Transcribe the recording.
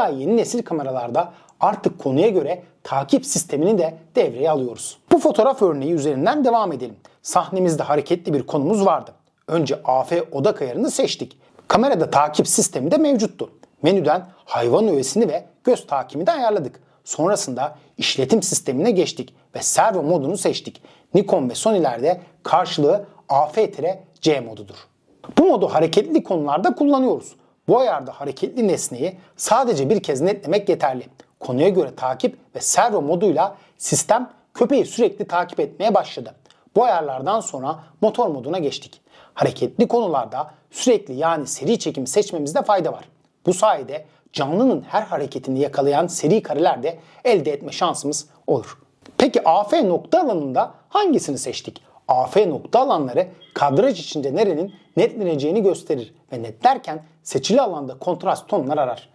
Hatta yeni nesil kameralarda artık konuya göre takip sistemini de devreye alıyoruz. Bu fotoğraf örneği üzerinden devam edelim. Sahnemizde hareketli bir konumuz vardı. Önce AF odak ayarını seçtik. Kamerada takip sistemi de mevcuttu. Menüden hayvan öğesini ve göz takimi de ayarladık. Sonrasında işletim sistemine geçtik ve servo modunu seçtik. Nikon ve Sony'lerde karşılığı AF-C modudur. Bu modu hareketli konularda kullanıyoruz. Bu ayarda hareketli nesneyi sadece bir kez netlemek yeterli. Konuya göre takip ve servo moduyla sistem köpeği sürekli takip etmeye başladı. Bu ayarlardan sonra motor moduna geçtik. Hareketli konularda sürekli yani seri çekim seçmemizde fayda var. Bu sayede canlının her hareketini yakalayan seri kareler de elde etme şansımız olur. Peki AF nokta alanında hangisini seçtik? AF nokta alanları kadraj içinde nerenin netleneceğini gösterir ve netlerken seçili alanda kontrast tonlar arar.